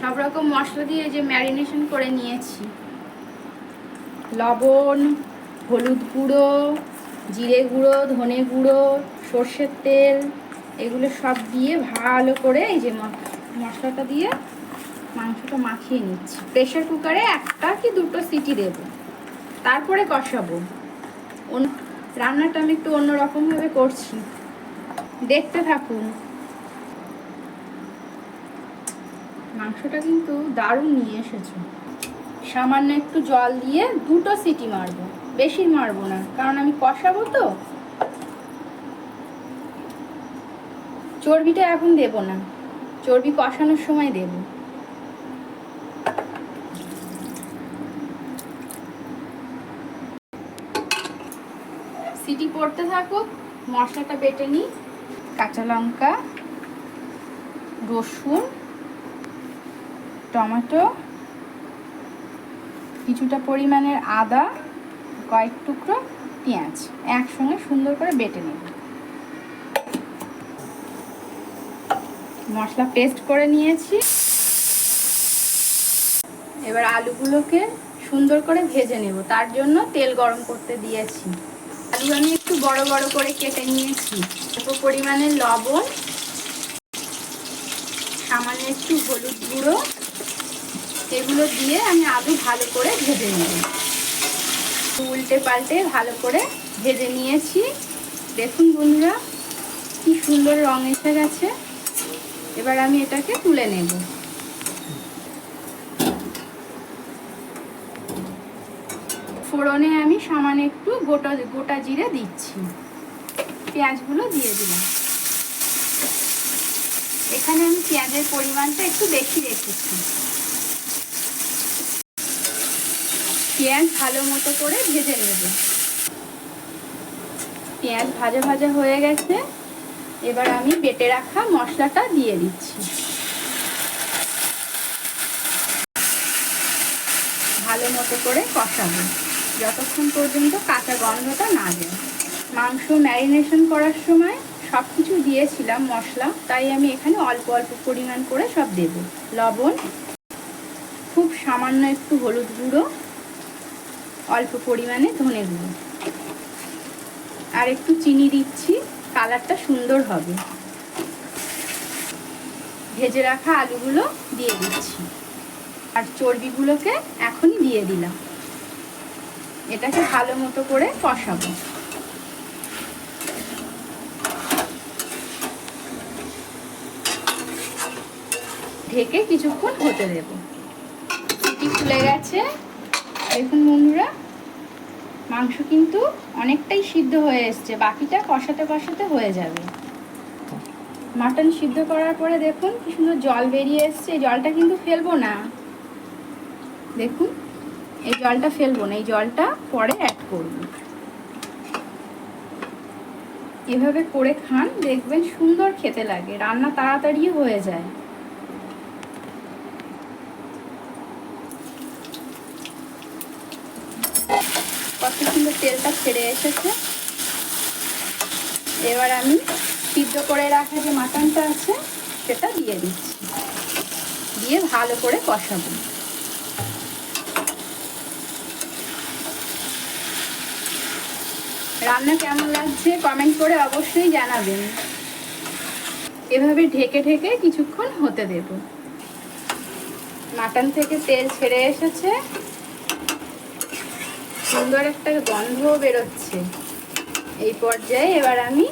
সব রকম মশলা দিয়ে যে ম্যারিনেশন করে নিয়েছি। লবণ, হলুদ গুঁড়ো, জিরে গুঁড়ো, ধনে গুঁড়ো, সর্ষের তেল, এগুলো সব দিয়ে ভালো করে এই যে মশলাটা দিয়ে মাংসটা মাখিয়ে নিচ্ছি। প্রেশার কুকারে একটা কি দুটো সিটি দেব। তারপরে কষাবো। রান্নাটা আমি একটু অন্যরকমভাবে করছি। দেখতে থাকুন। মাংসটা কিন্তু দারুণ নিয়ে এসেছ। সামান্য একটু জল দিয়ে দুটো সিটি মারবো, বেশি মারবো না, কারণ আমি কষাবো তো। চর্বিটা এখন দেব না, চর্বি কষানোর সময় দেব। সিটি পড়তে থাকুক, মশলাটা বেটে নিই, কাঁচা লঙ্কা, রসুন টমেটো, কিছুটা পরিমাণের আদা, কয়েক টুকরো পেঁয়াজ একসঙ্গে সুন্দর করে বেটে নেব। মশলা পেস্ট করে নিয়েছি। এবার আলুগুলোকে সুন্দর করে ভেজে নেব। তার জন্য তেল গরম করতে দিয়েছি। আলু আমি একটু বড় বড় করে কেটে নিয়েছি। অল্প পরিমাণে লবণ, সামান্য একটু হলুদ গুঁড়ো এগুলো দিয়ে আমি আলু ভালো করে ভেজে নেব। উল্টে পাল্টে ভালো করে ভেজে নিয়েছি। দেখুন বন্ধুরা, কি সুন্দর রং এসে গেছে। এবার আমি এটাকে তুলে নেব। ফোড়নে আমি সামান্য একটু গোটা গোটা জিরে দিচ্ছি। পেঁয়াজগুলো দিয়ে দিলাম। এখানে আমি পেঁয়াজের পরিমাণটা একটু বেশি রেখেছি। পেঁয়াজ ভালো মতো করে ভেজে নেব। পেঁয়াজ ভাজা ভাজা হয়ে গেছে। এবার আমি বেটে রাখা মশলাটা দিয়ে দিচ্ছি। ভালো মতো করে কষাবো। যতক্ষণ পর্যন্ত কাঁচা গন্ধটা না যায়। মাংস ম্যারিনেশন করার সময় সব কিছু দিয়েছিলাম মশলা, তাই আমি এখানে অল্প অল্প পরিমাণ করে সব দেব। লবণ, খুব সামান্য একটু হলুদ গুঁড়ো অল্প পরিমাণে ধনে গুঁড়ো। আর একটু চিনি দিচ্ছি, কালারটা সুন্দর হবে। ভেজে রাখা আলুগুলো দিয়ে দিচ্ছি। আর চর্বিগুলোকে এখনই দিয়ে দিলাম। এটাকে ভালো মতো করে কষাবো। ঢেকে কিছুক্ষণ হতে দেব। খুলে গেছে। দেখুন বন্ধুরা মাংস কিন্তু অনেকটাই সিদ্ধ হয়ে এসছে, বাকিটা কষাতে কষাতে হয়ে যাবে। মাটন সিদ্ধ করার পরে দেখুন কি সুন্দর জল বেরিয়ে এসছে জলটা কিন্তু ফেলব না। দেখুন, এই জলটা ফেলব না, এই জলটা পরে অ্যাড করব। এভাবে করে খান, দেখবেন সুন্দর খেতে লাগে, রান্না তাড়াতাড়ি হয়ে যায়। কত সুন্দর তেলটা ছেড়ে এসেছে। এবার আমি সিদ্ধ করে রাখা যে মাটনটা আছে, সেটা দিয়ে দিচ্ছি। দিয়ে ভালো করে কষাবো। রান্না কেমন লাগছে কমেন্ট করে অবশ্যই জানাবেন। এভাবে ঢেকে ঢেকে কিছুক্ষণ হতে দেব। মাটন থেকে তেল ছেড়ে এসেছে। সুন্দর একটা গন্ধও বেরোচ্ছে। এই পর্যায়ে এবার আমি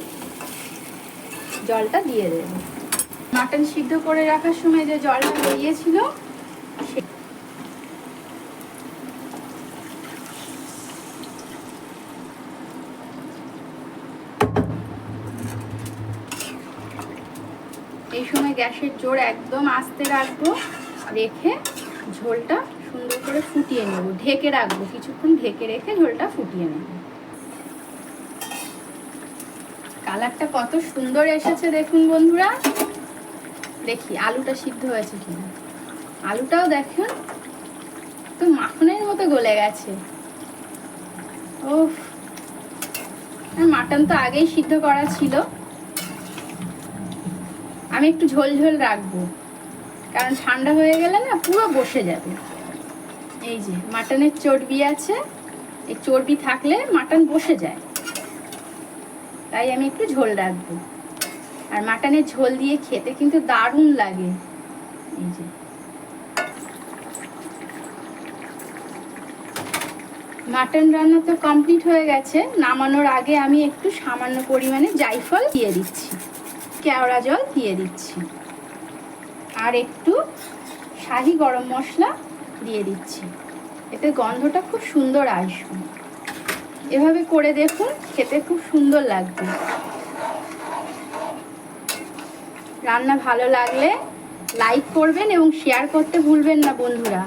জলটা দিয়ে দেব। মাটন সিদ্ধ করে রাখার সময় যে জলটা বেরিয়েছিল, সে- এই সময় গ্যাসের জোর একদম আস্তে রাখব, রেখে ঝোলটা সুন্দর করে ফুটিয়ে নেব। ঢেকে রাখব। কিছুক্ষণ ঢেকে রেখে ঝোলটা ফুটিয়ে নেব। কালারটা কত সুন্দর এসেছে দেখুন বন্ধুরা। দেখি, আলুটা সিদ্ধ হয়েছে কিনা। আলুটাও দেখুন, তো মাখনের মতো গলে গেছে। ও মাটন তো আগেই সিদ্ধ করা ছিল। আমি একটু ঝোল ঝোল রাখব, কারণ ঠান্ডা হয়ে গেলে না পুরো বসে যাবে। এই যে, মাটনের চর্বি আছে। এই চর্বি থাকলে মাটন বসে যায়। তাই আমি একটু ঝোল রাখব। আর মাটনের ঝোল দিয়ে খেতে কিন্তু দারুণ লাগে। এই যে। মাটন রান্না তো কমপ্লিট হয়ে গেছে। নামানোর আগে আমি একটু সামান্য পরিমাণে জাইফল দিয়ে দিচ্ছি। কেওড়া জল দিয়ে দিচ্ছি। আর একটু শাহি গরম মশলা দিয়ে দিচ্ছি। এতে গন্ধটা খুব সুন্দর আসবে। এভাবে করে দেখুন, খেতে খুব সুন্দর লাগবে। রান্না ভালো লাগলে লাইক করবেন এবং শেয়ার করতে ভুলবেন না বন্ধুরা।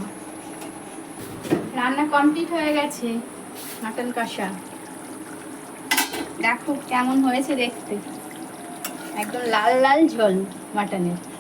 রান্না কমপ্লিট হয়ে গেছে, মাটন কষা। দেখো কেমন হয়েছে দেখতে। একদম লাল লাল ঝোল মাটনের।